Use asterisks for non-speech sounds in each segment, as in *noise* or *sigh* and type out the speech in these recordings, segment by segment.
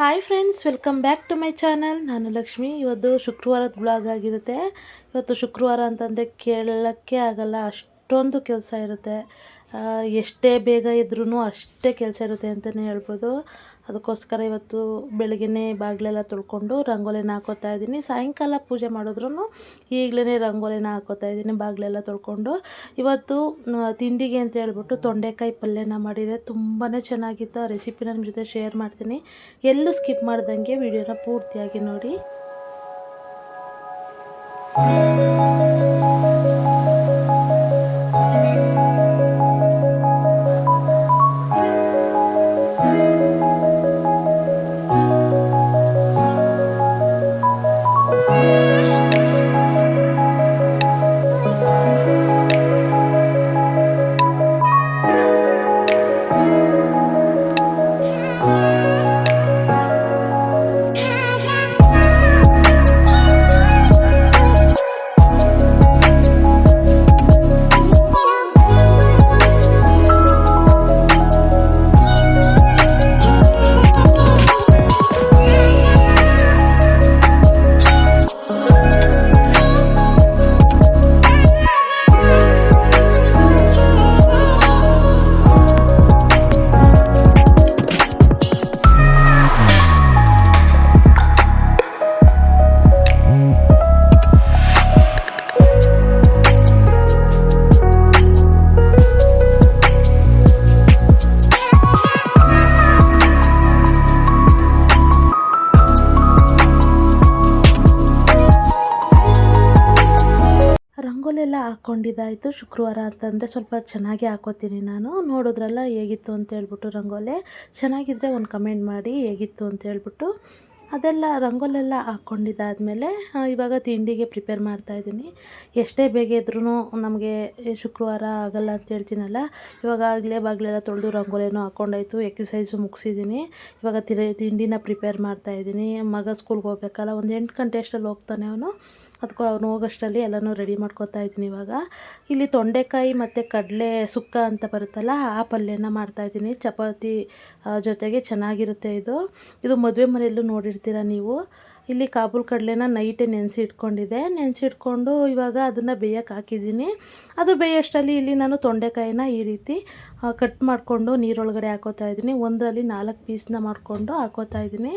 Hi friends welcome back to my channel ನಾನು ಲಕ್ಷ್ಮಿ. ಇವತ್ತು ಶುಕ್ರವಾರದ ಬ್ಲಾಗ್ ಆಗಿರುತ್ತೆ. ಇವತ್ತು ಶುಕ್ರವಾರ ಅಂತಂದರೆ ಕೇಳೋಕ್ಕೆ ಆಗಲ್ಲ, ಅಷ್ಟೊಂದು ಕೆಲಸ ಇರುತ್ತೆ. ಎಷ್ಟೇ ಬೇಗ ಇದ್ರೂ ಅಷ್ಟೇ ಕೆಲಸ ಇರುತ್ತೆ ಅಂತಲೇ ಹೇಳ್ಬೋದು. ಅದಕ್ಕೋಸ್ಕರ ಇವತ್ತು ಬೆಳಗ್ಗೆನೇ ಬಾಗಿಲೆಲ್ಲ ತೊಳ್ಕೊಂಡು ರಂಗೋಲಿನ ಹಾಕೋತಾ ಇದ್ದೀನಿ. ಸಾಯಂಕಾಲ ಪೂಜೆ ಮಾಡಿದ್ರೂ ಈಗಲೇ ರಂಗೋಲಿನ ಹಾಕೋತಾ ಇದ್ದೀನಿ ಬಾಗಿಲೆಲ್ಲ ತೊಳ್ಕೊಂಡು. ಇವತ್ತು ತಿಂಡಿಗೆ ಅಂತ ಹೇಳ್ಬಿಟ್ಟು ತೊಂಡೆಕಾಯಿ ಪಲ್ಯನ ಮಾಡಿದೆ. ತುಂಬಾ ಚೆನ್ನಾಗಿತ್ತು. ಆ ರೆಸಿಪಿನ ನಿಮ್ಮ ಜೊತೆ ಶೇರ್ ಮಾಡ್ತೀನಿ. ಎಲ್ಲೂ ಸ್ಕಿಪ್ ಮಾಡ್ದಂಗೆ ವಿಡಿಯೋನ ಪೂರ್ತಿಯಾಗಿ ನೋಡಿ. ಹಾಕ್ಕೊಂಡಿದ್ದಾಯಿತು ಶುಕ್ರವಾರ ಅಂತಂದರೆ ಸ್ವಲ್ಪ ಚೆನ್ನಾಗಿ ಹಾಕೋತೀನಿ ನಾನು. ನೋಡಿದ್ರಲ್ಲ ಹೇಗಿತ್ತು ಅಂತ ಹೇಳ್ಬಿಟ್ಟು ರಂಗೋಲೆ. ಚೆನ್ನಾಗಿದ್ದರೆ ಒಂದು ಕಮೆಂಟ್ ಮಾಡಿ ಹೇಗಿತ್ತು ಅಂತ ಹೇಳ್ಬಿಟ್ಟು. ಅದೆಲ್ಲ ರಂಗೋಲೆಲ್ಲ ಹಾಕ್ಕೊಂಡಿದ್ದಾದಮೇಲೆ ಇವಾಗ ತಿಂಡಿಗೆ ಪ್ರಿಪೇರ್ ಮಾಡ್ತಾಯಿದ್ದೀನಿ ಎಷ್ಟೇ ಬೇಗ ಇದ್ರೂ ನಮಗೆ ಶುಕ್ರವಾರ ಆಗಲ್ಲ ಅಂತ ಹೇಳ್ತೀನಲ್ಲ. ಇವಾಗ ಆಗಲೇ ಬಾಗಿಲೆಲ್ಲ ತೊಳೆದು ರಂಗೋಲೆನೂ ಹಾಕ್ಕೊಂಡಾಯ್ತು. ಎಕ್ಸಸೈಸು ಮುಗಿಸಿದ್ದೀನಿ. ಇವಾಗ ತಿರ, ತಿಂಡಿನ ಪ್ರಿಪೇರ್ ಮಾಡ್ತಾಯಿದ್ದೀನಿ ಮಗ ಸ್ಕೂಲ್ಗೆ ಹೋಗ್ಬೇಕಲ್ಲ ಒಂದು ಎಂಟು ಗಂಟೆ ಅಷ್ಟರಲ್ಲಿ ಹೋಗ್ತಾನೆ ಅವನು. ಅದಕ್ಕೂ ಅವ್ನು ಹೋಗೋಷ್ಟರಲ್ಲಿ ಎಲ್ಲನೂ ರೆಡಿ ಮಾಡ್ಕೊತಾ ಇದ್ದೀನಿ ಇವಾಗ. ಇಲ್ಲಿ ತೊಂಡೆಕಾಯಿ ಮತ್ತು ಕಡಲೆ ಸುಕ್ಕ ಅಂತ ಬರುತ್ತಲ್ಲ, ಆ ಪಲ್ಯನ ಮಾಡ್ತಾಯಿದ್ದೀನಿ ಚಪಾತಿ ಜೊತೆಗೆ ಚೆನ್ನಾಗಿರುತ್ತೆ ಇದು. ಇದು ಮದುವೆ ಮನೆಯಲ್ಲೂ ನೋಡಿರ್ತೀರ ನೀವು. ಇಲ್ಲಿ ಕಾಬೂಲ್ ಕಡಲೆನ ನೈಟೇ ನೆನೆಸಿ ಇಟ್ಕೊಂಡಿದ್ದೆ. ನೆನೆಸಿ ಇಟ್ಕೊಂಡು ಇವಾಗ ಅದನ್ನು ಬೇಯಕ್ಕೆ ಹಾಕಿದ್ದೀನಿ. ಅದು ಬೇಯೋಷ್ಟರಲ್ಲಿ ಇಲ್ಲಿ ನಾನು ತೊಂಡೆಕಾಯಿನ ಈ ರೀತಿ ಕಟ್ ಮಾಡಿಕೊಂಡು ನೀರೊಳಗಡೆ ಹಾಕೋತಾ ಇದ್ದೀನಿ. ಒಂದರಲ್ಲಿ ನಾಲ್ಕು ಪೀಸ್ನ ಮಾಡಿಕೊಂಡು ಹಾಕೋತಾ ಇದ್ದೀನಿ.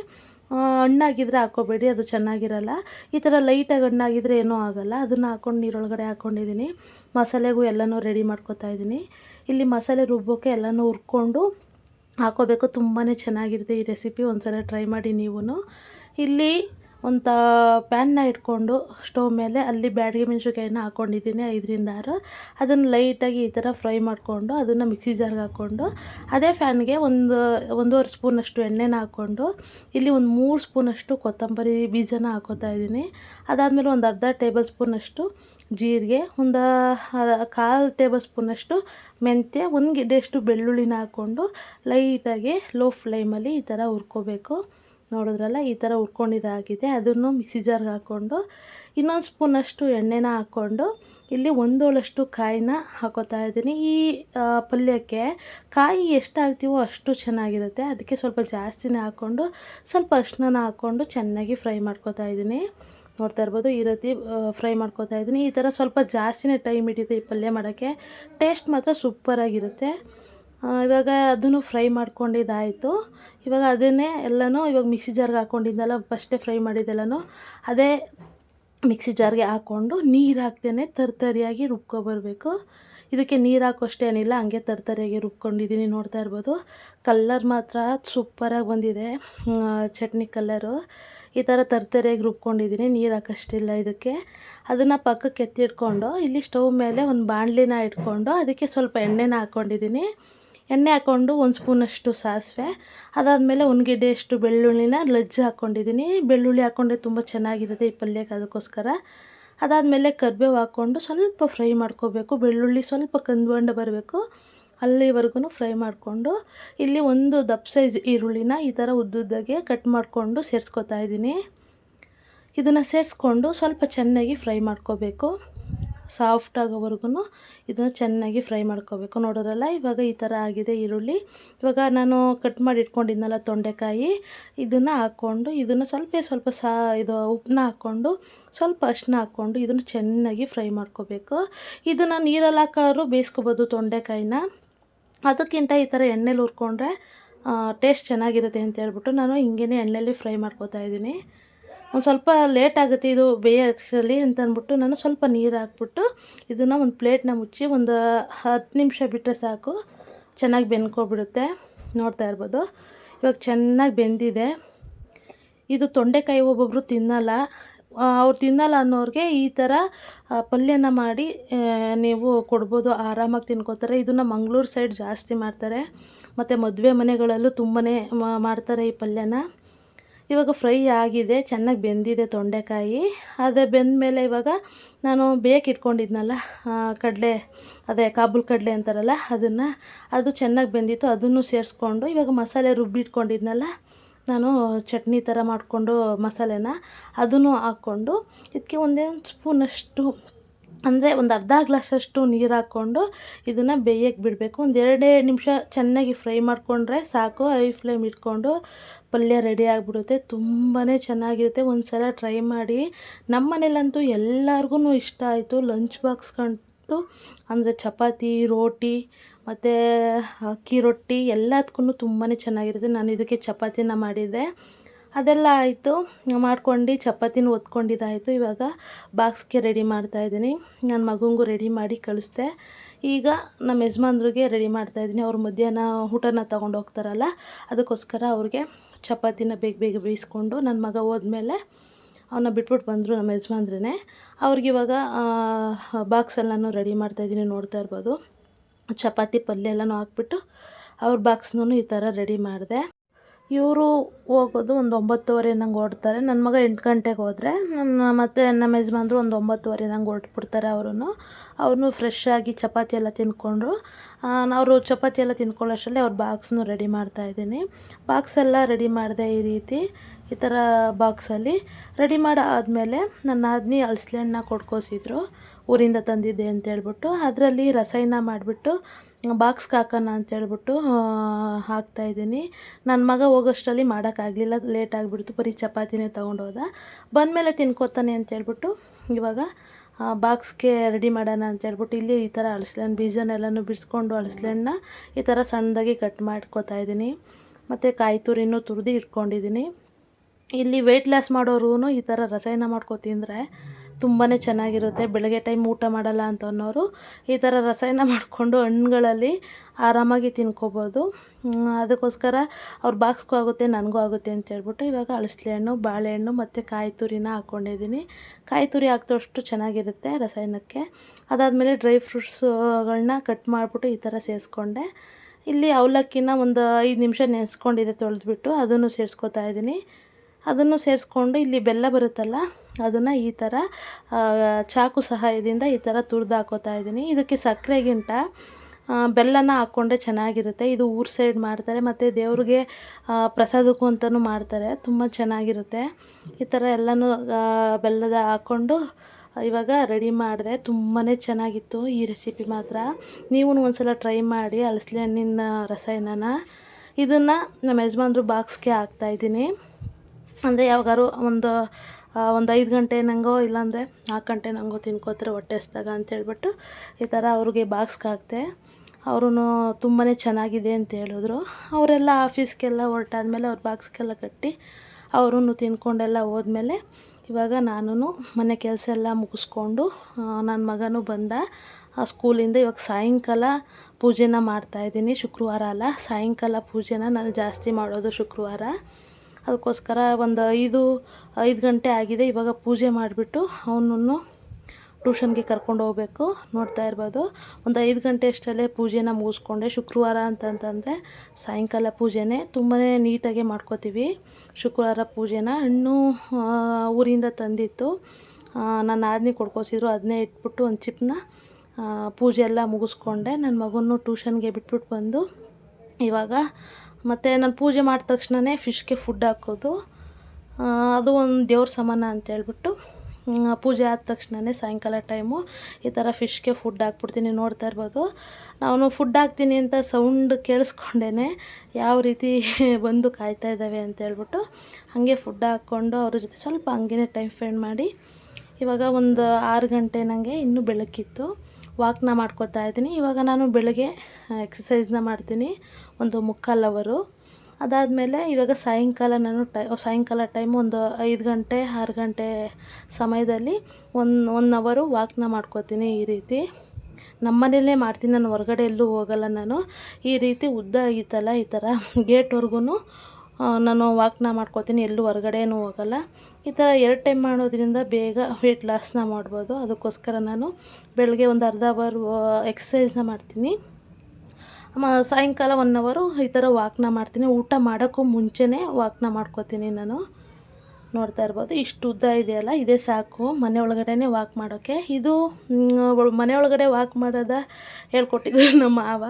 ಆ, ಹಣ್ಣಾಗಿದ್ರೆ ಹಾಕೋಬೇಡಿ ಅದು ಚೆನ್ನಾಗಿರಲ್ಲ. ಈ ಥರ ಲೈಟಾಗಿ ಹಣ್ಣಾಗಿದ್ರೆ ಏನೂ ಆಗಲ್ಲ. ಅದನ್ನು ಹಾಕ್ಕೊಂಡು ನೀರೊಳಗಡೆ ಹಾಕ್ಕೊಂಡಿದ್ದೀನಿ. ಮಸಾಲೆಗೂ ಎಲ್ಲನೂ ರೆಡಿ ಮಾಡ್ಕೊತಾ ಇದ್ದೀನಿ. ಇಲ್ಲಿ ಮಸಾಲೆ ರುಬ್ಬೋಕೆ ಎಲ್ಲನೂ ಹುರ್ಕೊಂಡು ಹಾಕೋಬೇಕು ತುಂಬಾ ಚೆನ್ನಾಗಿರುತ್ತೆ ಈ ರೆಸಿಪಿ. ಒಂದ್ಸಲ ಟ್ರೈ ಮಾಡಿ ನೀವೂ ಇಲ್ಲಿ ಒಂದು ಪ್ಯಾನ್ನ ಇಟ್ಕೊಂಡು ಸ್ಟವ್ ಮೇಲೆ ಅಲ್ಲಿ ಬ್ಯಾಡಗಿ ಮೆಣಸಿನ್ಕಾಯಿನ ಹಾಕ್ಕೊಂಡಿದ್ದೀನಿ ಐದರಿಂದ ಆರು. ಅದನ್ನು ಲೈಟಾಗಿ ಈ ಥರ ಫ್ರೈ ಮಾಡಿಕೊಂಡು ಅದನ್ನು ಮಿಕ್ಸಿ ಜಾರ್ಗೆ ಹಾಕ್ಕೊಂಡು ಅದೇ ಫ್ಯಾನ್ಗೆ ಒಂದು, ಒಂದೂವರೆ ಸ್ಪೂನಷ್ಟು ಎಣ್ಣೆನ ಹಾಕ್ಕೊಂಡು ಇಲ್ಲಿ ಒಂದು ಮೂರು ಸ್ಪೂನಷ್ಟು ಕೊತ್ತಂಬರಿ ಬೀಜನ ಹಾಕೋತಾ ಇದ್ದೀನಿ. ಅದಾದಮೇಲೆ ಒಂದು ಅರ್ಧ ಟೇಬಲ್ ಸ್ಪೂನಷ್ಟು ಜೀರಿಗೆ, ಒಂದು ಕಾಲು ಟೇಬಲ್ ಸ್ಪೂನಷ್ಟು ಮೆಂತ್ಯ, ಒಂದು ಗಿಡ್ಡೆಯಷ್ಟು ಬೆಳ್ಳುಳ್ಳಿನ ಹಾಕ್ಕೊಂಡು ಲೈಟಾಗಿ ಲೋ ಫ್ಲೇಮಲ್ಲಿ ಈ ಥರ ಹುರ್ಕೋಬೇಕು. ನೋಡಿದ್ರಲ್ಲ, ಈ ಥರ ಉರ್ಕೊಂಡಿದ್ದಾಗಿದೆ ಅದನ್ನು ಮಿಕ್ಸಿ ಜಾರ್ಗೆ ಹಾಕ್ಕೊಂಡು, ಇನ್ನೊಂದು ಸ್ಪೂನಷ್ಟು ಎಣ್ಣೆನ ಹಾಕ್ಕೊಂಡು, ಇಲ್ಲಿ ಒಂದೋಳಷ್ಟು ಕಾಯಿನ ಹಾಕೋತಾ ಇದ್ದೀನಿ. ಈ ಪಲ್ಯಕ್ಕೆ ಕಾಯಿ ಎಷ್ಟು ಹಾಕ್ತೀವೋ ಅಷ್ಟು ಚೆನ್ನಾಗಿರುತ್ತೆ. ಅದಕ್ಕೆ ಸ್ವಲ್ಪ ಜಾಸ್ತಿನೇ ಹಾಕ್ಕೊಂಡು, ಸ್ವಲ್ಪ ಅಷ್ಟನ್ನ ಹಾಕ್ಕೊಂಡು ಚೆನ್ನಾಗಿ ಫ್ರೈ ಮಾಡ್ಕೊತಾ ಇದ್ದೀನಿ. ನೋಡ್ತಾ ಇರ್ಬೋದು, ಈ ರೀತಿ ಫ್ರೈ ಮಾಡ್ಕೋತಾ ಇದ್ದೀನಿ. ಈ ಥರ ಸ್ವಲ್ಪ ಜಾಸ್ತಿನೇ ಟೈಮ್ ಹಿಡಿಯುತ್ತೆ ಈ ಪಲ್ಯ ಮಾಡೋಕ್ಕೆ. ಟೇಸ್ಟ್ ಮಾತ್ರ ಸೂಪರಾಗಿರುತ್ತೆ. ಇವಾಗ ಅದನ್ನು ಫ್ರೈ ಮಾಡ್ಕೊಂಡಿದ್ದಾಯಿತು. ಇವಾಗ ಅದನ್ನೇ ಎಲ್ಲನೂ ಇವಾಗ ಮಿಕ್ಸಿ ಜಾರ್ಗೆ ಹಾಕ್ಕೊಂಡಿದ್ದೆಲ್ಲ ಫಸ್ಟೇ ಫ್ರೈ ಮಾಡಿದ್ದೆಲ್ಲನೂ ಅದೇ ಮಿಕ್ಸಿ ಜಾರ್ಗೆ ಹಾಕ್ಕೊಂಡು ನೀರು ಹಾಕ್ತೇನೆ ತರ್ತರಿಯಾಗಿ ರುಬ್ಕೊಬರ್ಬೇಕು. ಇದಕ್ಕೆ ನೀರು ಹಾಕೋಷ್ಟೇ ಏನಿಲ್ಲ, ಹಂಗೆ ತರ್ತರಿಯಾಗಿ ರುಬ್ಕೊಂಡಿದ್ದೀನಿ ನೋಡ್ತಾ ಇರ್ಬೋದು. ಕಲ್ಲರ್ ಮಾತ್ರ ಸೂಪರಾಗಿ ಬಂದಿದೆ. ಚಟ್ನಿ ಕಲ್ಲರು ಈ ಥರ ತರ್ತರಿಯಾಗಿ ರುಬ್ಕೊಂಡಿದ್ದೀನಿ, ನೀರು ಹಾಕೋಷ್ಟಿಲ್ಲ ಇದಕ್ಕೆ. ಅದನ್ನು ಪಕ್ಕಕ್ಕೆ ಎತ್ತಿಟ್ಕೊಂಡು ಇಲ್ಲಿ ಸ್ಟವ್ ಮೇಲೆ ಒಂದು ಬಾಣಲಿನ ಇಟ್ಕೊಂಡು, ಅದಕ್ಕೆ ಸ್ವಲ್ಪ ಎಣ್ಣೆನ ಹಾಕ್ಕೊಂಡಿದ್ದೀನಿ ಎಣ್ಣೆ ಹಾಕ್ಕೊಂಡು ಒಂದು ಸ್ಪೂನಷ್ಟು ಸಾಸಿವೆ, ಅದಾದಮೇಲೆ ಒಂದು ಗೆಡ್ಡೆಯಷ್ಟು ಬೆಳ್ಳುಳ್ಳಿನ ಲಜ್ಜು ಹಾಕ್ಕೊಂಡಿದ್ದೀನಿ. ಬೆಳ್ಳುಳ್ಳಿ ಹಾಕ್ಕೊಂಡ್ರೆ ತುಂಬ ಚೆನ್ನಾಗಿರುತ್ತೆ ಈ ಪಲ್ಯಕ್ಕೆ ಅದಕ್ಕೋಸ್ಕರ. ಅದಾದಮೇಲೆ ಕರ್ಬೇವು ಹಾಕ್ಕೊಂಡು ಸ್ವಲ್ಪ ಫ್ರೈ ಮಾಡ್ಕೋಬೇಕು. ಬೆಳ್ಳುಳ್ಳಿ ಸ್ವಲ್ಪ ಕಂದುಬಂಡ ಬರಬೇಕು. ಅಲ್ಲಿವರೆಗೂ ಫ್ರೈ ಮಾಡಿಕೊಂಡು ಇಲ್ಲಿ ಒಂದು ದಪ್ಪ ಸೈಜ್ ಈರುಳ್ಳಿನ ಈ ಥರ ಉದ್ದುದ್ದಾಗೆ ಕಟ್ ಮಾಡಿಕೊಂಡು ಸೇರಿಸ್ಕೊತಾ ಇದ್ದೀನಿ. ಇದನ್ನು ಸೇರಿಸ್ಕೊಂಡು ಸ್ವಲ್ಪ ಚೆನ್ನಾಗಿ ಫ್ರೈ ಮಾಡ್ಕೋಬೇಕು. ಸಾಫ್ಟ್ ಆಗೋವರೆಗೂ ಇದನ್ನು ಚೆನ್ನಾಗಿ ಫ್ರೈ ಮಾಡ್ಕೋಬೇಕು. ನೋಡೋದ್ರಲ್ಲ, ಇವಾಗ ಈ ಥರ ಆಗಿದೆ ಈರುಳ್ಳಿ. ಇವಾಗ ನಾನು ಕಟ್ ಮಾಡಿ ಇಟ್ಕೊಂಡಿದ್ನಲ್ಲ ತೊಂಡೆಕಾಯಿ, ಇದನ್ನು ಹಾಕ್ಕೊಂಡು, ಇದನ್ನು ಸ್ವಲ್ಪ ಸ್ವಲ್ಪ ಸಾ, ಇದು ಉಪ್ಪನ್ನ ಹಾಕ್ಕೊಂಡು, ಸ್ವಲ್ಪ ಅಷ್ಟನ್ನ ಹಾಕ್ಕೊಂಡು ಇದನ್ನು ಚೆನ್ನಾಗಿ ಫ್ರೈ ಮಾಡ್ಕೋಬೇಕು. ಇದನ್ನು ನೀರಲ್ಲಿ ಹಾಕಾದ್ರೂ ಬೇಯಿಸ್ಕೋಬೋದು ತೊಂಡೆಕಾಯಿನ. ಅದಕ್ಕಿಂತ ಈ ಥರ ಎಣ್ಣೆಲಿ ಹುರ್ಕೊಂಡ್ರೆ ಟೇಸ್ಟ್ ಚೆನ್ನಾಗಿರುತ್ತೆ ಅಂತ ಹೇಳ್ಬಿಟ್ಟು ನಾನು ಹಿಂಗೇ ಎಣ್ಣೆಲಿ ಫ್ರೈ ಮಾಡ್ಕೊತಾ ಇದ್ದೀನಿ. ಒಂದು ಸ್ವಲ್ಪ ಲೇಟ್ ಆಗುತ್ತೆ ಇದು ಬೇಯೋಷ್ಟರಲ್ಲಿ ಅಂತ ಅಂದ್ಬಿಟ್ಟು ನಾನು ಸ್ವಲ್ಪ ನೀರು ಹಾಕ್ಬಿಟ್ಟು ಇದನ್ನು ಒಂದು ಪ್ಲೇಟ್ನ ಮುಚ್ಚಿ ಒಂದು ಹತ್ತು ನಿಮಿಷ ಬಿಟ್ಟರೆ ಸಾಕು. ಚೆನ್ನಾಗಿ ಬೆಂದ್ಕೊಬಿಡುತ್ತೆ. ನೋಡ್ತಾ ಇರ್ಬೋದು. ಇವಾಗ ಚೆನ್ನಾಗಿ ಬೆಂದಿದೆ. ಇದು ತೊಂಡೆಕಾಯಿ ಒಬ್ಬೊಬ್ಬರು ತಿನ್ನಲ್ಲ. ಅವ್ರು ತಿನ್ನಲ್ಲ ಅನ್ನೋರಿಗೆ ಈ ಥರ ಪಲ್ಯನ ಮಾಡಿ ನೀವು ಕೊಡ್ಬೋದು. ಆರಾಮಾಗಿ ತಿನ್ಕೋತಾರೆ. ಇದನ್ನು ಮಂಗಳೂರು ಸೈಡ್ ಜಾಸ್ತಿ ಮಾಡ್ತಾರೆ. ಮತ್ತು ಮದುವೆ ಮನೆಗಳಲ್ಲೂ ತುಂಬಾ ಮಾಡ್ತಾರೆ ಈ ಪಲ್ಯನ. ಇವಾಗ ಫ್ರೈ ಆಗಿದೆ, ಚೆನ್ನಾಗಿ ಬೆಂದಿದೆ ತೊಂಡೆಕಾಯಿ. ಅದೇ ಬೆಂದಮೇಲೆ ಇವಾಗ ನಾನು ಬೇಕಿಟ್ಕೊಂಡಿದ್ನಲ್ಲ ಕಡಲೆ, ಅದೇ ಕಾಬೂಲ್ ಕಡಲೆ ಅಂತಾರಲ್ಲ, ಅದನ್ನು ಅದು ಚೆನ್ನಾಗಿ ಬೆಂದಿತ್ತು, ಅದನ್ನು ಸೇರಿಸ್ಕೊಂಡು ಇವಾಗ ಮಸಾಲೆ ರುಬ್ಬಿಟ್ಕೊಂಡಿದ್ನಲ್ಲ ನಾನು ಚಟ್ನಿ ಥರ ಮಾಡಿಕೊಂಡು ಮಸಾಲೆನ, ಅದನ್ನು ಹಾಕ್ಕೊಂಡು ಇದಕ್ಕೆ ಒಂದೇ ಒಂದು ಸ್ಪೂನಷ್ಟು ಅಂದರೆ ಒಂದು ಅರ್ಧ ಗ್ಲಾಸಷ್ಟು ನೀರು ಹಾಕ್ಕೊಂಡು ಇದನ್ನು ಬೇಯಕ್ಕೆ ಬಿಡಬೇಕು. ಒಂದು ಎರಡೇ ನಿಮಿಷ ಚೆನ್ನಾಗಿ ಫ್ರೈ ಮಾಡಿಕೊಂಡ್ರೆ ಸಾಕು. ಐ ಫ್ಲೇಮ್ ಇಟ್ಕೊಂಡು ಪಲ್ಯ ರೆಡಿ ಆಗಿಬಿಡುತ್ತೆ. ತುಂಬಾ ಚೆನ್ನಾಗಿರುತ್ತೆ. ಒಂದು ಸಲ ಟ್ರೈ ಮಾಡಿ. ನಮ್ಮ ಮನೇಲಂತೂ ಎಲ್ಲರಿಗೂ ಇಷ್ಟ ಆಯಿತು. ಲಂಚ್ ಬಾಕ್ಸ್ ಬಾಕ್ಸ್ಗಂತೂ ಅಂದರೆ ಚಪಾತಿ, ರೋಟಿ ಮತ್ತು ಅಕ್ಕಿ ರೊಟ್ಟಿ ಎಲ್ಲದಕ್ಕೂ ತುಂಬಾ ಚೆನ್ನಾಗಿರುತ್ತೆ. ನಾನು ಇದಕ್ಕೆ ಚಪಾತಿನ ಮಾಡಿದ್ದೆ. ಅದೆಲ್ಲ ಆಯಿತು. ಮಾಡ್ಕೊಂಡು ಚಪಾತಿನೂ ಒತ್ಕೊಂಡಿದ್ದಾಯಿತು. ಇವಾಗ ಬಾಕ್ಸ್ಗೆ ರೆಡಿ ಮಾಡ್ತಾಯಿದ್ದೀನಿ ನನ್ನ ಮಗನಿಗೂ ರೆಡಿ ಮಾಡಿ ಕಳಿಸ್ದೆ. ಈಗ ನಮ್ಮ ಯಜಮಾನ್ರಿಗೆ ರೆಡಿ ಮಾಡ್ತಾಯಿದ್ದೀನಿ ಅವ್ರು ಮಧ್ಯಾಹ್ನ ಊಟನ ತೊಗೊಂಡು ಹೋಗ್ತಾರಲ್ಲ, ಅದಕ್ಕೋಸ್ಕರ ಅವ್ರಿಗೆ ಚಪಾತಿನ ಬೇಗ ಬೇಗ ಬೇಯಿಸ್ಕೊಂಡು ನನ್ನ ಮಗ ಹೋದ್ಮೇಲೆ ಅವನ್ನ ಬಿಟ್ಬಿಟ್ಟು ಬಂದರು ನಮ್ಮ ಯಜಮಾನ್ರೇ ಅವ್ರಿಗಿವಾಗ ನಾನು ರೆಡಿ ಮಾಡ್ತಾಯಿದ್ದೀನಿ ನೋಡ್ತಾ ಇರ್ಬೋದು. ಚಪಾತಿ ಪಲ್ಯ ಎಲ್ಲನೂ ಹಾಕ್ಬಿಟ್ಟು ಅವ್ರ ಬಾಕ್ಸ್ನೂ ಈ ಥರ ರೆಡಿ ಮಾಡಿದೆ. ಇವರು ಹೋಗೋದು ಒಂದು ಒಂಬತ್ತುವರೆ ನಂಗೆ ಹೊರಡ್ತಾರೆ. ನನ್ನ ಮಗ ಎಂಟು ಗಂಟೆಗೆ ಹೋದರೆ ನನ್ನ ಮತ್ತು ನಮ್ಮ ಯಜಮಾನ್ರು ಒಂದು ಒಂಬತ್ತುವರೆ ನಂಗೆ ಹೊರಟ್ಬಿಡ್ತಾರೆ ಅವರೂ ಅವ್ರೂ ಫ್ರೆಶ್ ಆಗಿ ಚಪಾತಿ ಎಲ್ಲ ತಿಂದ್ಕೊಂಡ್ರು. ಅವರು ಚಪಾತಿ ಎಲ್ಲ ತಿನ್ಕೊಳ್ಳೋಷ್ಟರಲ್ಲಿ ಅವ್ರ ಬಾಕ್ಸ್ನು ರೆಡಿ ಮಾಡ್ತಾ ಇದ್ದೀನಿ. ಬಾಕ್ಸ್ ಎಲ್ಲ ರೆಡಿ ಮಾಡಿದೆ ಈ ರೀತಿ, ಈ ಥರ ಬಾಕ್ಸಲ್ಲಿ ರೆಡಿ ಮಾಡಾದಮೇಲೆ ನನ್ನ ನಾದಿನಿ ಅಳಸಲೆ ಹಣ್ಣ ಕೊಡ್ಕೋಸಿದ್ರು, ಊರಿಂದ ತಂದಿದ್ದೆ ಅಂತೇಳ್ಬಿಟ್ಟು ಅದರಲ್ಲಿ ರಸಾಯನ ಮಾಡಿಬಿಟ್ಟು ಬಾಕ್ಸ್ಗೆ ಹಾಕೋಣ ಅಂತೇಳ್ಬಿಟ್ಟು ಹಾಕ್ತಾಯಿದ್ದೀನಿ ನನ್ನ ಮಗ ಹೋಗೋಷ್ಟರಲ್ಲಿ ಮಾಡೋಕ್ಕಾಗಲಿಲ್ಲ, ಲೇಟ್ ಆಗಿಬಿಡ್ತು, ಬರೀ ಚಪಾತಿನೇ ತೊಗೊಂಡೋದ. ಬಂದಮೇಲೆ ತಿನ್ಕೋತಾನೆ ಅಂತೇಳ್ಬಿಟ್ಟು ಇವಾಗ ಬಾಕ್ಸ್ಗೆ ರೆಡಿ ಮಾಡೋಣ ಅಂತೇಳ್ಬಿಟ್ಟು ಇಲ್ಲಿ ಈ ಥರ ಹಣ್ಣು ಬೀಜನೆಲ್ಲನೂ ಬಿಡಿಸ್ಕೊಂಡು ಹಣ್ಣ ಈ ಥರ ಸಣ್ಣದಾಗಿ ಕಟ್ ಮಾಡ್ಕೊತಾ ಇದ್ದೀನಿ. ಮತ್ತು ಕಾಯಿ ತುರಿನು ತುರಿದು ಇಟ್ಕೊಂಡಿದ್ದೀನಿ. ಇಲ್ಲಿ ವೆಯ್ಟ್ ಲಾಸ್ ಮಾಡೋರು ಈ ಥರ ರಸಾಯನ ಮಾಡ್ಕೊ ತಿಂದರೆ ತುಂಬಾ ಚೆನ್ನಾಗಿರುತ್ತೆ. ಬೆಳಗ್ಗೆ ಟೈಮ್ ಊಟ ಮಾಡಲ್ಲ ಅಂತ ಅನ್ನೋರು ಈ ಥರ ರಸಾಯನ *laughs* ಮಾಡಿಕೊಂಡು ಹಣ್ಣುಗಳಲ್ಲಿ ಆರಾಮಾಗಿ ತಿನ್ಕೋಬೋದು. ಅದಕ್ಕೋಸ್ಕರ ಅವ್ರ ಬಾಕ್ಸ್ಗೂ ಆಗುತ್ತೆ, ನನಗೂ ಆಗುತ್ತೆ ಅಂತ ಹೇಳ್ಬಿಟ್ಟು ಇವಾಗ ಅಳಸಲೆ ಹಣ್ಣು ಬಾಳೆಹಣ್ಣು ಮತ್ತು ಕಾಯಿ ತುರಿನ ಹಾಕ್ಕೊಂಡಿದ್ದೀನಿ ಕಾಯಿ ತುರಿ ಹಾಕ್ದಷ್ಟು ಚೆನ್ನಾಗಿರುತ್ತೆ ರಸಾಯನಕ್ಕೆ. ಅದಾದಮೇಲೆ ಡ್ರೈ ಫ್ರೂಟ್ಸ್ಗಳನ್ನ ಕಟ್ ಮಾಡಿಬಿಟ್ಟು ಈ ಥರ ಸೇರಿಸ್ಕೊಂಡೆ. ಇಲ್ಲಿ ಅವಲಕ್ಕಿನ ಒಂದು ಐದು ನಿಮಿಷ ನೆನೆಸ್ಕೊಂಡಿದೆ ತೊಳೆದ್ಬಿಟ್ಟು ಅದನ್ನು ಸೇರಿಸ್ಕೊತಾ ಇದ್ದೀನಿ. ಅದನ್ನು ಸೇರಿಸ್ಕೊಂಡು ಇಲ್ಲಿ ಬೆಲ್ಲ ಬರುತ್ತಲ್ಲ ಅದನ್ನು ಈ ಥರ ಚಾಕು ಸಹಾಯದಿಂದ ಈ ಥರ ತುರ್ದು ಹಾಕೋತಾ ಇದ್ದೀನಿ. ಇದಕ್ಕೆ ಸಕ್ಕರೆಗಿಂತ ಬೆಲ್ಲನ ಹಾಕ್ಕೊಂಡ್ರೆ ಚೆನ್ನಾಗಿರುತ್ತೆ. ಇದು ಊರು ಸೈಡ್ ಮಾಡ್ತಾರೆ, ಮತ್ತು ದೇವ್ರಿಗೆ ಪ್ರಸಾದಕ್ಕೂ ಅಂತಲೂ ಮಾಡ್ತಾರೆ. ತುಂಬ ಚೆನ್ನಾಗಿರುತ್ತೆ. ಈ ಥರ ಎಲ್ಲನೂ ಬೆಲ್ಲದ ಹಾಕ್ಕೊಂಡು ಇವಾಗ ರೆಡಿ ಮಾಡಿದೆ ತುಂಬಾ ಚೆನ್ನಾಗಿತ್ತು ಈ ರೆಸಿಪಿ ಮಾತ್ರ. ನೀವು ಒಂದು ಸಲ ಟ್ರೈ ಮಾಡಿ ಹಲಸಲೆ ಹಣ್ಣಿನ ರಸಾಯನನ. ಇದನ್ನು ನಮ್ಮ ಯಜಮಾನ್ರು ಬಾಕ್ಸ್ಗೆ ಹಾಕ್ತಾಯಿದ್ದೀನಿ ಅಂದರೆ ಯಾವಾಗಾದ್ರು ಒಂದು ಒಂದು ಐದು ಗಂಟೆ ನಂಗೋ ಇಲ್ಲಾಂದರೆ ನಾಲ್ಕು ಗಂಟೆ ನಂಗೋ ತಿನ್ಕೋತಾರೆ ಹೊಟ್ಟೆ ಹಸ್ದಾಗ ಅಂತೇಳ್ಬಿಟ್ಟು ಈ ಥರ ಅವ್ರಿಗೆ ಬಾಕ್ಸ್ಗೆ ಹಾಕಿದೆ. ಅವ್ರೂ ತುಂಬಾ ಚೆನ್ನಾಗಿದೆ ಅಂತ ಹೇಳಿದ್ರು. ಅವರೆಲ್ಲ ಆಫೀಸ್ಗೆಲ್ಲ ಹೊರಟಾದ್ಮೇಲೆ ಅವ್ರ ಬಾಕ್ಸ್ಗೆಲ್ಲ ಕಟ್ಟಿ ಅವರೂ ತಿನ್ಕೊಂಡೆಲ್ಲ ಹೋದ್ಮೇಲೆ ಇವಾಗ ನಾನು ಮನೆ ಕೆಲಸ ಎಲ್ಲ ಮುಗಿಸ್ಕೊಂಡು ನನ್ನ ಮಗನೂ ಬಂದ. ಸ್ಕೂಲಿಂದ ಇವಾಗ ಸಾಯಂಕಾಲ ಪೂಜೆನ ಮಾಡ್ತಾಯಿದ್ದೀನಿ ಶುಕ್ರವಾರ ಅಲ್ಲ, ಸಾಯಂಕಾಲ ಪೂಜೆನ ನಾನು ಜಾಸ್ತಿ ಮಾಡೋದು ಶುಕ್ರವಾರ. ಅದಕ್ಕೋಸ್ಕರ ಒಂದು ಐದು ಐದು ಗಂಟೆ ಆಗಿದೆ. ಇವಾಗ ಪೂಜೆ ಮಾಡಿಬಿಟ್ಟು ಅವನನ್ನು ಟ್ಯೂಷನ್ಗೆ ಕರ್ಕೊಂಡು ಹೋಗಬೇಕು. ನೋಡ್ತಾ ಇರ್ಬೋದು. ಒಂದು ಐದು ಗಂಟೆ ಅಷ್ಟರಲ್ಲೇ ಪೂಜೆನ ಮುಗಿಸ್ಕೊಂಡೆ. ಶುಕ್ರವಾರ ಅಂತಂತಂದರೆ ಸಾಯಂಕಾಲ ಪೂಜೆನೇ. ತುಂಬಾ ನೀಟಾಗಿ ಮಾಡ್ಕೋತೀವಿ ಶುಕ್ರವಾರ ಪೂಜೆನ. ಹಣ್ಣು ಊರಿಂದ ತಂದಿತ್ತು. ನನ್ನ ಆದ್ನಿ ಕೊಡ್ಕೋಸಿದ್ರು. ಅದನ್ನೇ ಇಟ್ಬಿಟ್ಟು ಒಂದು ಚಿಪ್ನ ಪೂಜೆ ಎಲ್ಲ ಮುಗಿಸ್ಕೊಂಡೆ. ನನ್ನ ಮಗನೂ ಟ್ಯೂಷನ್ಗೆ ಬಿಟ್ಬಿಟ್ಟು ಬಂದು ಇವಾಗ ಮತ್ತು ನಾನು ಪೂಜೆ ಮಾಡಿದ ತಕ್ಷಣವೇ ಫಿಶ್ಗೆ ಫುಡ್ ಹಾಕೋದು. ಅದು ಒಂದು ದೇವ್ರ ಸಮಾನ ಅಂತ ಹೇಳ್ಬಿಟ್ಟು ಪೂಜೆ ಆದ ತಕ್ಷಣವೇ ಸಾಯಂಕಾಲ ಟೈಮು ಈ ಥರ ಫಿಶ್ಗೆ ಫುಡ್ ಹಾಕ್ಬಿಡ್ತೀನಿ ನೋಡ್ತಾ ಇರ್ಬೋದು. ನಾನು ಫುಡ್ ಹಾಕ್ತೀನಿ ಅಂತ ಸೌಂಡ್ ಕೇಳಿಸ್ಕೊಂಡೇ ಯಾವ ರೀತಿ *laughs* ಬಂದು ಕಾಯ್ತಾ ಇದ್ದಾವೆ ಅಂತ ಹೇಳ್ಬಿಟ್ಟು ಹಾಗೆ ಫುಡ್ ಹಾಕ್ಕೊಂಡು ಅವ್ರ ಜೊತೆ ಸ್ವಲ್ಪ ಹಂಗೆ ಟೈಮ್ ಸ್ಪೆಂಡ್ ಮಾಡಿ, ಇವಾಗ ಒಂದು ಆರು ಗಂಟೆ ನನಗೆ ಇನ್ನೂ ಬೆಳಕಿತ್ತು. ವಾಕ್ನ ಮಾಡ್ಕೋತಾ ಇದ್ದೀನಿ. ಇವಾಗ ನಾನು ಬೆಳಗ್ಗೆ ಎಕ್ಸಸೈಸ್ನ ಮಾಡ್ತೀನಿ. ಒಂದು ಮುಕ್ಕಾಲು ಅವರು. ಅದಾದಮೇಲೆ ಇವಾಗ ಸಾಯಂಕಾಲ ನಾನು ಟೈ, ಸಾಯಂಕಾಲ ಟೈಮ್ ಒಂದು ಐದು ಗಂಟೆ, ಆರು ಗಂಟೆ ಸಮಯದಲ್ಲಿ ಒನ್ ಒನ್ ಅವರು ವಾಕ್ನ ಮಾಡ್ಕೋತೀನಿ ಈ ರೀತಿ. ನಮ್ಮ ಮನೆಯಲ್ಲೇ ಮಾಡ್ತೀನಿ. ನಾನು ಹೊರಗಡೆ ಎಲ್ಲೂ ಹೋಗಲ್ಲ ನಾನು. ಈ ರೀತಿ ಉದ್ದ ಆಗಿತ್ತಲ್ಲ ಈ ಥರ ಗೇಟ್ವರೆಗೂ ನಾನು ವಾಕ್ನ ಮಾಡ್ಕೋತೀನಿ, ಎಲ್ಲೂ ಹೊರ್ಗಡೆನೂ ಹೋಗಲ್ಲ. ಈ ಥರ ಎರಡು ಟೈಮ್ ಮಾಡೋದ್ರಿಂದ ಬೇಗ ವೆಯ್ಟ್ ಲಾಸ್ನ ಮಾಡ್ಬೋದು. ಅದಕ್ಕೋಸ್ಕರ ನಾನು ಬೆಳಗ್ಗೆ ಒಂದು ಅರ್ಧ ಅವರ್ ಎಕ್ಸಸೈಸ್ನ ಮಾಡ್ತೀನಿ. ಮ ಸಾಯಂಕಾಲ ಒನ್ ಅವರು ಈ ಥರ ವಾಕ್ನ ಮಾಡ್ತೀನಿ. ಊಟ ಮಾಡೋಕ್ಕೂ ಮುಂಚೆನೇ ವಾಕ್ನ ಮಾಡ್ಕೋತೀನಿ ನಾನು. ನೋಡ್ತಾ ಇರ್ಬೋದು. ಇಷ್ಟು ಉದ್ದ ಇದೆಯಲ್ಲ, ಇದೇ ಸಾಕು. ಮನೆ ಒಳಗಡೆನೇ ವಾಕ್ ಮಾಡೋಕ್ಕೆ ಇದು ಮನೆ ಒಳಗಡೆ ವಾಕ್ ಮಾಡೋದ ಹೇಳ್ಕೊಟ್ಟಿದ್ದು *laughs* ನಮ್ಮ ಮಾವ.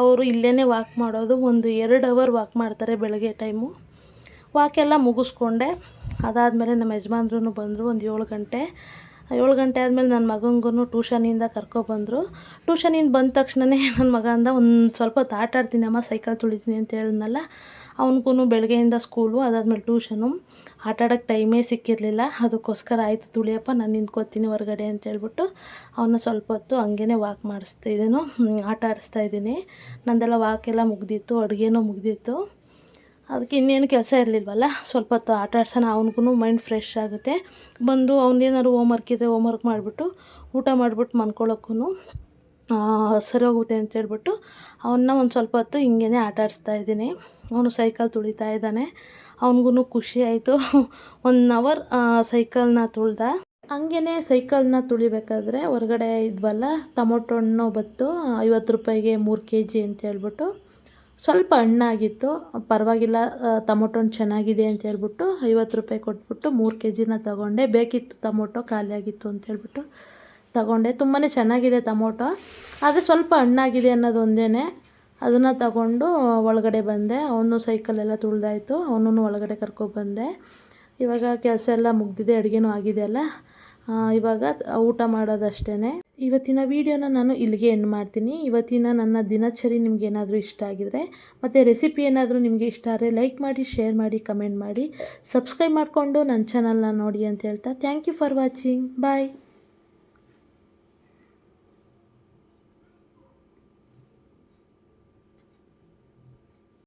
ಅವರು ಇಲ್ಲೇ ವಾಕ್ ಮಾಡೋದು. ಒಂದು ಎರಡು ಅವರ್ ವಾಕ್ ಮಾಡ್ತಾರೆ ಬೆಳಗ್ಗೆ ಟೈಮು ವಾಕೆಲ್ಲ ಮುಗಿಸ್ಕೊಂಡೆ. ಅದಾದಮೇಲೆ ನಮ್ಮ ಯಜಮಾನ್ರು ಬಂದರು ಒಂದು ಏಳು ಗಂಟೆ. ಏಳು ಗಂಟೆ ಆದಮೇಲೆ ನನ್ನ ಮಗನಿಗೂ ಟ್ಯೂಷನಿಂದ ಕರ್ಕೊಬಂದರು ಟ್ಯೂಷನಿಂದ ಬಂದ ತಕ್ಷಣವೇ *laughs* ನನ್ನ ಮಗ ಅಂದ ಒಂದು ಸ್ವಲ್ಪ ಹೊತ್ತು ಆಟ ಆಡ್ತೀನಿ, ಅಮ್ಮ ಸೈಕಲ್ ತುಳಿತೀನಿ ಅಂತ ಹೇಳಿದ್ನಲ್ಲ ಅವನಿಗೂ ಬೆಳಗ್ಗೆಯಿಂದ ಸ್ಕೂಲು ಅದಾದಮೇಲೆ ಟ್ಯೂಷನು ಆಟ ಆಡೋಕ್ಕೆ ಟೈಮೇ ಸಿಕ್ಕಿರಲಿಲ್ಲ. ಅದಕ್ಕೋಸ್ಕರ ಆಯಿತು ತುಳಿಯಪ್ಪ, ನಾನು ನಿಂತ್ಕೋತೀನಿ ಹೊರಗಡೆ ಅಂತ ಹೇಳ್ಬಿಟ್ಟು ಅವನ್ನ ಸ್ವಲ್ಪ ಹೊತ್ತು ಹಂಗೇ ವಾಕ್ ಮಾಡಿಸ್ತಾ ಇದ್ದೀನು ಆಟ ಆಡಿಸ್ತಾ ಇದ್ದೀನಿ. ನಂದೆಲ್ಲ ವಾಕೆಲ್ಲ ಮುಗ್ದಿತ್ತು, ಅಡುಗೆನೂ ಮುಗ್ದಿತ್ತು. ಅದಕ್ಕೆ ಇನ್ನೇನು ಕೆಲಸ ಇರಲಿಲ್ವಲ್ಲ, ಸ್ವಲ್ಪ ಹೊತ್ತು ಆಟ ಆಡ್ಸೋಣ ಅವನಿಗೂ ಮೈಂಡ್ ಫ್ರೆಶ್ ಆಗುತ್ತೆ. ಬಂದು ಅವ್ನೇನಾದ್ರು ಹೋಮ್ವರ್ಕ್ ಇದೆ ಹೋಮ್ವರ್ಕ್ ಮಾಡಿಬಿಟ್ಟು ಊಟ ಮಾಡಿಬಿಟ್ಟು ಮನ್ಕೊಳ್ಳೋಕ್ಕೂ ಸರಿ ಹೋಗುತ್ತೆ ಅಂತ ಹೇಳ್ಬಿಟ್ಟು ಅವನ್ನ ಒಂದು ಸ್ವಲ್ಪ ಹೊತ್ತು ಹಿಂಗೇ ಆಟ ಆಡಿಸ್ತಾ ಇದ್ದೀನಿ. ಅವನು ಸೈಕಲ್ ತುಳಿತಾ ಇದ್ದಾನೆ. ಅವನಿಗೂ ಖುಷಿ ಆಯಿತು. ಒನ್ ಅವರ್ ಸೈಕಲ್ನ ತುಳ್ದ. ಹಂಗೇ ಸೈಕಲ್ನ ತುಳಿಬೇಕಾದ್ರೆ ಹೊರಗಡೆ ಇದ್ವಲ್ಲ, ಟೊಮೊಟೊ ಹಣ್ಣು ಬತ್ತು ಐವತ್ತು ರೂಪಾಯಿಗೆ ಮೂರು ಕೆ ಜಿ ಅಂತ ಹೇಳ್ಬಿಟ್ಟು. ಸ್ವಲ್ಪ ಹಣ್ಣಾಗಿತ್ತು, ಪರವಾಗಿಲ್ಲ ಟೊಮೊಟೊ ಹಣ್ಣು ಚೆನ್ನಾಗಿದೆ ಅಂತ ಹೇಳ್ಬಿಟ್ಟು ಐವತ್ತು ರೂಪಾಯಿ ಕೊಟ್ಬಿಟ್ಟು ಮೂರು ಕೆ ಜಿನ ತಗೊಂಡೆ. ಬೇಕಿತ್ತು ಟೊಮೊಟೊ ಖಾಲಿಯಾಗಿತ್ತು ಅಂತ ಹೇಳ್ಬಿಟ್ಟು ತಗೊಂಡೆ. ತುಂಬಾ ಚೆನ್ನಾಗಿದೆ ಟೊಮೊಟೊ. ಆದರೆ ಸ್ವಲ್ಪ ಹಣ್ಣಾಗಿದೆ ಅನ್ನೋದು ಒಂದೇ ಅದನ್ನು ತಗೊಂಡು ಒಳಗಡೆ ಬಂದೆ. ಅವನು ಸೈಕಲೆಲ್ಲ ತುಳಿದಾಯ್ತು. ಅವನೂ ಒಳಗಡೆ ಕರ್ಕೊಬಂದೆ ಇವಾಗ ಕೆಲಸ ಎಲ್ಲ ಮುಗ್ದಿದೆ. ಅಡುಗೆನೂ ಆಗಿದೆ ಅಲ್ಲ. ಇವಾಗ ಊಟ ಮಾಡೋದಷ್ಟೇ ಇವತ್ತಿನ ವೀಡಿಯೋನ ನಾನು ಇಲ್ಲಿಗೆ ಎಂಡ್ ಮಾಡ್ತೀನಿ. ಇವತ್ತಿನ ನನ್ನ ದಿನಚರಿ ನಿಮ್ಗೆ ಏನಾದರೂ ಇಷ್ಟ ಆಗಿದರೆ, ಮತ್ತು ರೆಸಿಪಿ ಏನಾದರೂ ನಿಮಗೆ ಇಷ್ಟ ಆದರೆ ಲೈಕ್ ಮಾಡಿ ಶೇರ್ ಮಾಡಿ ಕಮೆಂಟ್ ಮಾಡಿ. ಸಬ್ಸ್ಕ್ರೈಬ್ ಮಾಡಿಕೊಂಡು ನನ್ನ ಚಾನಲ್ನ ನೋಡಿ ಅಂತ ಹೇಳ್ತಾ thank you for watching bye